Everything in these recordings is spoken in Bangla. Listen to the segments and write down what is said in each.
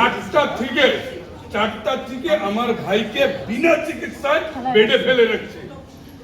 চারটা থেকে চারটা থেকে আমার ভাইকে বিনা চিকিৎসায় বেডে ফেলে রাখছে।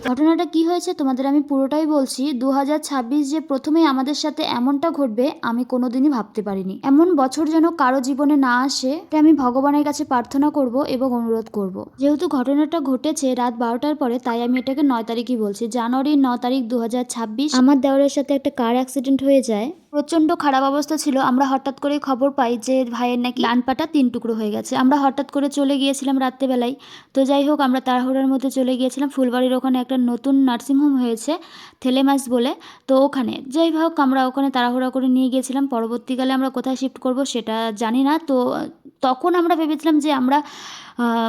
ঘটনাটা কি হয়েছে তোমাদের আমি পুরোটাই বলছি। দু হাজার ছাব্বিশ যে প্রথমেই আমাদের সাথে এমনটা ঘটবে, আমি কোনোদিনই ভাবতে পারিনি। এমন বছর যেন কারও জীবনে না আসে, এটা আমি ভগবানের কাছে প্রার্থনা করব এবং অনুরোধ করব। যেহেতু ঘটনাটা ঘটেছে রাত বারোটার পরে, তাই আমি এটাকে নয় তারিখই বলছি। জানুয়ারির ন তারিখ দু হাজার ছাব্বিশ, আমার দেওয়ারের সাথে একটা কার অ্যাক্সিডেন্ট হয়ে যায়। প্রচণ্ড খারাপ অবস্থা ছিল। আমরা হঠাৎ করে খবর পাই যে ভাইয়ের নাকি ডান পাটা তিন টুকরো হয়ে গেছে। আমরা হঠাৎ করে চলে গিয়েছিলাম রাত্রেবেলায়। তো যাই হোক, আমরা তাড়াহুড়োর মধ্যে চলে গিয়েছিলাম। ফুলবাড়ির ওখানে একটা নতুন নার্সিংহোম হয়েছে, থেলেমাস বলে। তো ওখানে যাই হোক, আমরা ওখানে তাড়াহুড়া করে নিয়ে গিয়েছিলাম। পরবর্তীকালে আমরা কোথায় শিফট করব সেটা জানি না। তো তখন আমরা ভেবেছিলাম যে আমরা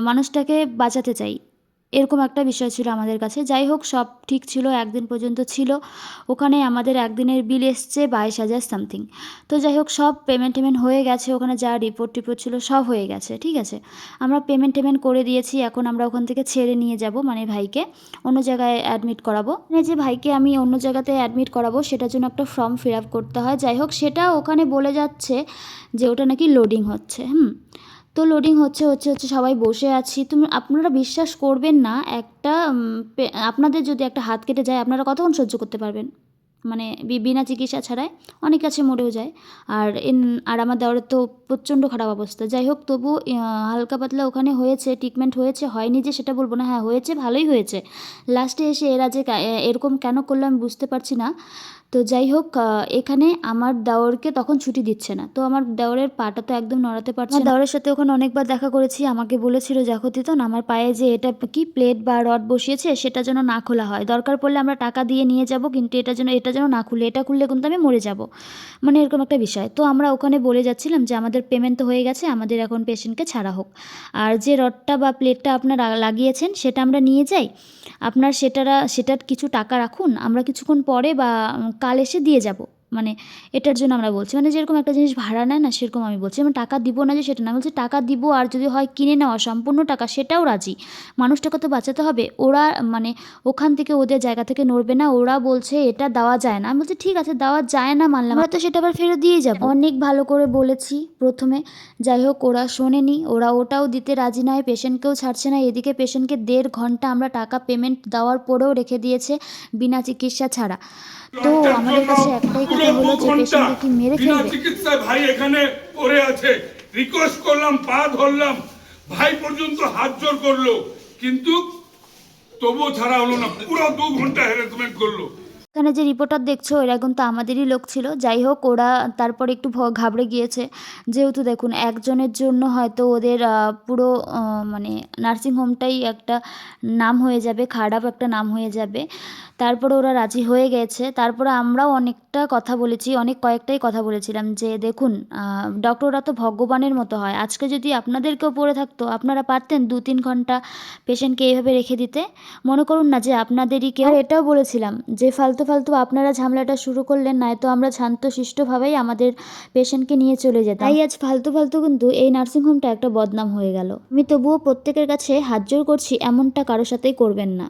মানুষটাকে বাঁচাতে চাই। এরকম একটা বিষয় ছিল আমাদের কাছে। যাই হোক, সব ঠিক ছিল, একদিন পর্যন্ত ছিল। ওখানে আমাদের একদিনের বিল এসছে বাইশ হাজার সামথিং। তো যাই হোক, সব পেমেন্ট টেমেন্ট হয়ে গেছে, ওখানে যা রিপোর্ট টিপোর্ট ছিল সব হয়ে গেছে, ঠিক আছে? আমরা পেমেন্ট টেমেন্ট করে দিয়েছি, এখন আমরা ওখান থেকে ছেড়ে নিয়ে যাব মানে ভাইকে অন্য জায়গায় অ্যাডমিট করাবো। মানে যে ভাইকে আমি অন্য জায়গাতে অ্যাডমিট করাবো, সেটার জন্য একটা ফর্ম ফিল আপ করতে হয়। যাই হোক, সেটা ওখানে বলে যাচ্ছে যে ওটা নাকি লোডিং হচ্ছে, হুম? তো লোডিং হচ্ছে হচ্ছে হচ্ছে, সবাই বসে আছি। তুমি, আপনারা বিশ্বাস করবেন না, একটা আপনাদের যদি একটা হাত কেটে যায়, আপনারা কতক্ষণ সহ্য করতে পারবেন? মানে বিনা চিকিৎসা ছাড়াই অনেক কাছে মরেও যায়। আর আর আমার দেওয়ারের তো প্রচণ্ড খারাপ অবস্থা। যাই হোক, তবু হালকা পাতলা ওখানে হয়েছে ট্রিটমেন্ট হয়েছে, হয়নি যে সেটা বলব না হ্যাঁ হয়েছে, ভালোই হয়েছে। লাস্টে এসে এরা যে এরকম কেন করল আমি বুঝতে পারছি না। তো যাই হোক এখানে আমার দেওরকে তখন ছুটি দিচ্ছে না। তো আমার দেওরের পাটা তো একদম নড়াতে পারছে না। দেওরের সাথে ওখানে অনেকবার দেখা করেছি আমাকে বলেছিল দেখো তিতন আমার পায়ে যে এটা কি প্লেট বা রড বসিয়েছে সেটা যেন না খোলা হয়। দরকার পড়লে আমরা টাকা দিয়ে নিয়ে যাব কিন্তু এটা যেন এটা যেন না খুলে এটা খুললে কিন্তু আমি মরে যাব। মানে এরকম একটা বিষয়। তো আমরা ওখানে বলে যাচ্ছিলাম যে আমাদের পেমেন্ট তো হয়ে গেছে আমাদের এখন পেশেন্টকে ছাড়া হোক। আর যে রডটা বা প্লেটটা আপনারা লাগিয়েছেন সেটা আমরা নিয়ে যাই। আপনার সেটারা সেটার কিছু টাকা রাখুন। আমরা কিছুক্ষণ পরে বা কাল এসে দিয়ে যাব। মানে এটার জন্য আমরা বলছি। মানে যেরকম একটা জিনিস ভাড়া নেয় না, সেরকম আমি বলছি। আমি টাকা দিব না যে সেটা না বলছি টাকা দিব আর যদি হয় কিনে নেওয়া সম্পূর্ণ টাকা, সেটাও রাজি। মানুষটাকে তো বাঁচাতে হবে। ওরা মানে ওখান থেকে ওদের জায়গা থেকে নড়বে না, ওরা বলছে এটা দেওয়া যায় না। আমি বলছি, ঠিক আছে, দেওয়া যায় না মানলাম। আমরা তো সেটা আবার ফেরত দিয়ে যাব। অনেক ভালো করে বলেছি প্রথমে। যাই হোক, ওরা শোনেনি। ওরা ওটাও দিতে রাজি নয়। পেশেন্টকেও ছাড়ছে না। এদিকে পেশেন্টকে দেড় ঘণ্টা আমরা টাকা পেমেন্ট দেওয়ার পরেও রেখে দিয়েছে, বিনা চিকিৎসা ছাড়া। তো আমাদের কাছে একটাই যে পেশেন্টকে মেরে বিনা ফেলবে? চিকিৎসায় ভাই এখানে পড়ে আছে। রিকোয়েস্ট করলাম পা ধরলাম। ভাই পর্যন্ত হাত জোর করল। কিন্তু তবুও ছাড়া হলো না। পুরো দু ঘণ্টা হ্যারাসমেন্ট করল। এখানে যে রিপোর্টার দেখছ এরা কিন্তু আমাদেরই লোক ছিল। যাই হোক ওরা তারপরে একটু ঘাবড়ে গিয়েছে। যেহেতু দেখুন একজনের জন্য হয়তো ওদের পুরো মানে নার্সিংহোমটাই একটা নাম হয়ে যাবে খারাপ একটা নাম হয়ে যাবে। তারপরে ওরা রাজি হয়ে গেছে। তারপরে আমরাও অনেকটা কথা বলেছি অনেক কয়েকটাই কথা বলেছিলাম যে দেখুন ডক্টররা তো ভগবানের মতো হয়। আজকে যদি আপনাদেরকেও পড়ে থাকতো আপনারা পারতেন দু তিন ঘণ্টা পেশেন্টকে এইভাবে রেখে দিতে। মনে করুন না যে আপনাদেরই কেউ এটাও বলেছিলাম যে ফালতু ফালতু আপনারা ঝামেলাটা শুরু করলেন নয়তো আমরা শান্তশিষ্টভাবেই আমাদের পেশেন্টকে নিয়ে চলে যেতাম। তাই আজ ফালতু ফালতু কিন্তু এই নার্সিংহোমটা একটা বদনাম হয়ে গেল। আমি তবুও প্রত্যেকের কাছে হাত জোর করছি এমনটা কারোর সাথেই করবেন না।